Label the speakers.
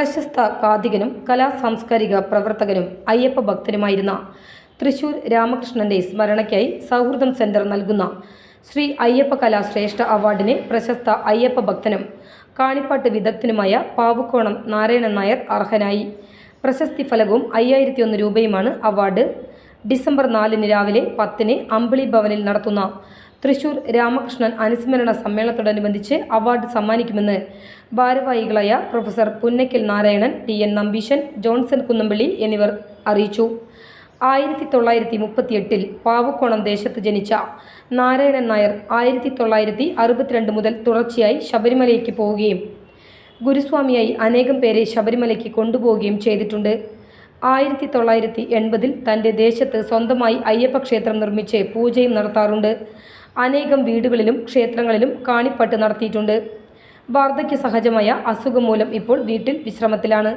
Speaker 1: പ്രശസ്ത കാതികനും കലാ സാംസ്കാരിക പ്രവർത്തകനും അയ്യപ്പ ഭക്തനുമായിരുന്ന തൃശൂർ രാമകൃഷ്ണന്റെ സ്മരണയ്ക്കായി സൗഹൃദം സെന്റർ നൽകുന്ന ശ്രീ അയ്യപ്പ കലാ ശ്രേഷ്ഠ അവാർഡിന് പ്രശസ്ത അയ്യപ്പ ഭക്തനും കാണിപ്പാട്ട് വിദഗ്ധനുമായ പാവുക്കോണം നാരായണൻ നായർ അർഹനായി. പ്രശസ്തി ഫലകവും അയ്യായിരത്തി ഒന്ന് രൂപയുമാണ് അവാർഡ്. ഡിസംബർ നാലിന് രാവിലെ പത്തിന് അമ്പിളി ഭവനിൽ നടത്തുന്ന തൃശൂർ രാമകൃഷ്ണൻ അനുസ്മരണ സമ്മേളനത്തോടനുബന്ധിച്ച് അവാർഡ് സമ്മാനിക്കുമെന്ന് ഭാരവാഹികളായ professor Punnakkal Narayanan T N Nambeesan Johnson Kunnampally എന്നിവർ അറിയിച്ചു. ആയിരത്തി തൊള്ളായിരത്തി മുപ്പത്തിയെട്ടിൽ പാവക്കോണം ദേശത്ത് ജനിച്ച നാരായണൻ നായർ ആയിരത്തി തൊള്ളായിരത്തി അറുപത്തിരണ്ട് മുതൽ തുടർച്ചയായി ശബരിമലയ്ക്ക് പോവുകയും ഗുരുസ്വാമിയായി അനേകം പേരെ ശബരിമലയ്ക്ക് കൊണ്ടുപോവുകയും ചെയ്തിട്ടുണ്ട്. ആയിരത്തി തൊള്ളായിരത്തി എൺപതിൽ തന്റെ ദേശത്ത് സ്വന്തമായി അയ്യപ്പക്ഷേത്രം നിർമ്മിച്ച് പൂജയും നടത്താറുണ്ട്. അനേകം വീടുകളിലും ക്ഷേത്രങ്ങളിലും കാണിപ്പട്ട് നടത്തിയിട്ടുണ്ട്. വാർദ്ധക്യ സഹജമായ അസുഖം മൂലം ഇപ്പോൾ വീട്ടിൽ വിശ്രമത്തിലാണ്.